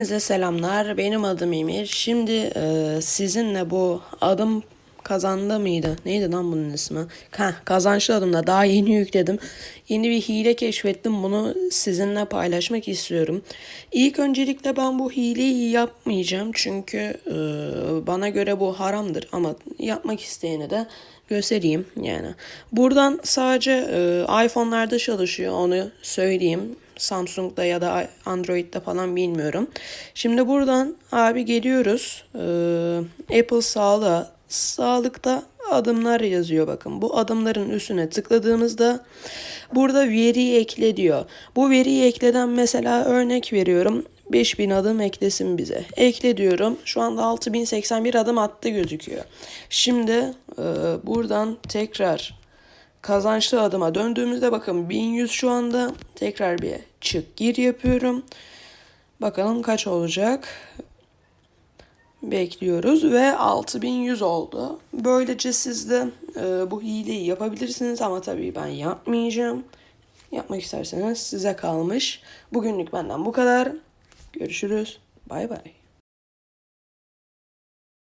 Size selamlar. Benim adım Emir. Şimdi e, sizinle bu adım kazandı mıydı? Neydi lan bunun ismi? Ha, kazançlı adımda daha yeni yükledim. Yeni bir hile keşfettim. Bunu sizinle paylaşmak istiyorum. İlk öncelikle ben bu hileyi yapmayacağım. Çünkü e, bana göre bu haramdır. Ama yapmak isteyene de göstereyim yani. Buradan sadece e, iPhone'larda çalışıyor onu söyleyeyim. Samsung'da ya da Android'de falan bilmiyorum. Şimdi buradan abi geliyoruz. Ee, Apple sağlığa. Sağlıkta adımlar yazıyor bakın. Bu adımların üstüne tıkladığımızda burada veriyi ekle diyor. Bu veriyi ekleden mesela örnek veriyorum. 5000 adım eklesin bize. Ekle diyorum. Şu anda 6081 adım attı gözüküyor. Şimdi e, buradan tekrar kazançlı adıma döndüğümüzde bakın 1100 şu anda tekrar bir çık gir yapıyorum. Bakalım kaç olacak. Bekliyoruz ve 6100 oldu. Böylece siz de e, bu hileyi yapabilirsiniz ama tabii ben yapmayacağım. Yapmak isterseniz size kalmış. Bugünlük benden bu kadar. Görüşürüz. Bay bay.